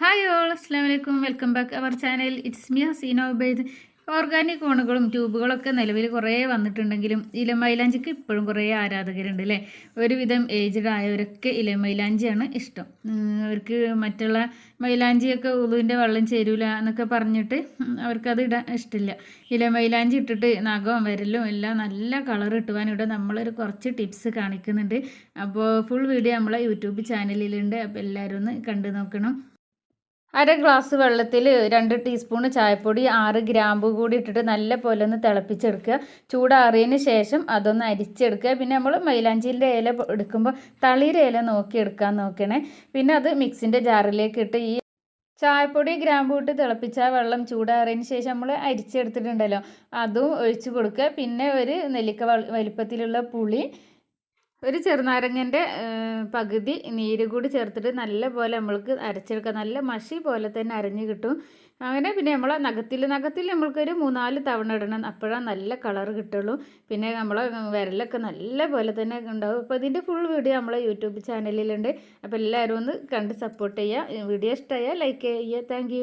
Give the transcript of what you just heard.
Hi all അസ്സാം വലൈക്കും welcome back our channel it's me Haseena Ubaid organic ഓണുകളും ട്യൂബുകളൊക്കെ നിലവിൽ കുറേ വന്നിട്ടുണ്ടെങ്കിലും ഇലമൈലാഞ്ചിക്ക് ഇപ്പോഴും കുറേ ആരാധകരുണ്ട് അല്ലേ ഒരുവിധം ഏജ്ഡ് ആയവരൊക്കെ ഇലമൈലാഞ്ചിയാണ് ഇഷ്ടം. അവർക്ക് മറ്റുള്ള മൈലാഞ്ചിയൊക്കെ ഉളുവിന്റെ വെള്ളം ചേരൂല എന്നൊക്കെ പറഞ്ഞിട്ട് അവർക്കത് ഇടാൻ ഇഷ്ടമില്ല. ഇലമൈലാഞ്ചി ഇട്ടിട്ട് നഖവും വരലും എല്ലാം നല്ല കളർ ഇട്ടുവാൻ ഇവിടെ നമ്മളൊരു കുറച്ച് ടിപ്സ് കാണിക്കുന്നുണ്ട്. അപ്പോൾ ഫുൾ വീഡിയോ നമ്മളെ യൂട്യൂബ് ചാനലിലുണ്ട് അപ്പോൾ എല്ലാവരും ഒന്ന് കണ്ടു നോക്കണം. അര ഗ്ലാസ് വെള്ളത്തിൽ രണ്ട് ടീസ്പൂൺ ചായപ്പൊടി ആറ് ഗ്രാമ്പു കൂടി ഇട്ടിട്ട് നല്ല പോലെ ഒന്ന് തിളപ്പിച്ചെടുക്കുക. ചൂടാറിയതിന് ശേഷം അതൊന്ന് അരിച്ചെടുക്കുക. പിന്നെ നമ്മൾ മൈലാഞ്ചിന്റെ ഇല എടുക്കുമ്പോൾ തളിയുടെ ഇല നോക്കി എടുക്കാൻ നോക്കണേ. പിന്നെ അത് മിക്സിന്റെ ജാറിലേക്ക് ഇട്ട് ഈ ചായപ്പൊടി ഗ്രാമ്പു ഇട്ട് തിളപ്പിച്ച വെള്ളം ചൂടാറിയതിന് ശേഷം നമ്മൾ അരിച്ചെടുത്തിട്ടുണ്ടല്ലോ. അതും ഒഴിച്ചു കൊടുക്കുക. പിന്നെ ഒരു നെല്ലിക്ക വലുപ്പത്തിലുള്ള പുളി ഒരു ചെറുനാരങ്ങന്റെ പകുതി നീര് കൂടി ചേർത്തിട്ട് നല്ല പോലെ നമ്മൾക്ക് അരച്ചെടുക്കാം. നല്ല മഷി പോലെ തന്നെ അരഞ്ഞ് കിട്ടും. അങ്ങനെ പിന്നെ നമ്മൾ നഖത്തിൽ നഖത്തിൽ നമ്മൾക്കൊരു മൂന്നാൽ തവണ ഇടണം. അപ്പോഴാണ് നല്ല കളർ കിട്ടുള്ളൂ. പിന്നെ നമ്മൾ വിരലൊക്കെ നല്ല പോലെ തന്നെ ഉണ്ടാവും. അപ്പോൾ ഇതിന്റെ ഫുൾ വീഡിയോ നമ്മളെ യൂട്യൂബ് ചാനലിലുണ്ട് അപ്പോൾ എല്ലാവരും ഒന്ന് കണ്ട് സപ്പോർട്ട് ചെയ്യുക വീഡിയോ ഇഷ്ടമായാൽ ലൈക്ക് ചെയ്യുക. താങ്ക്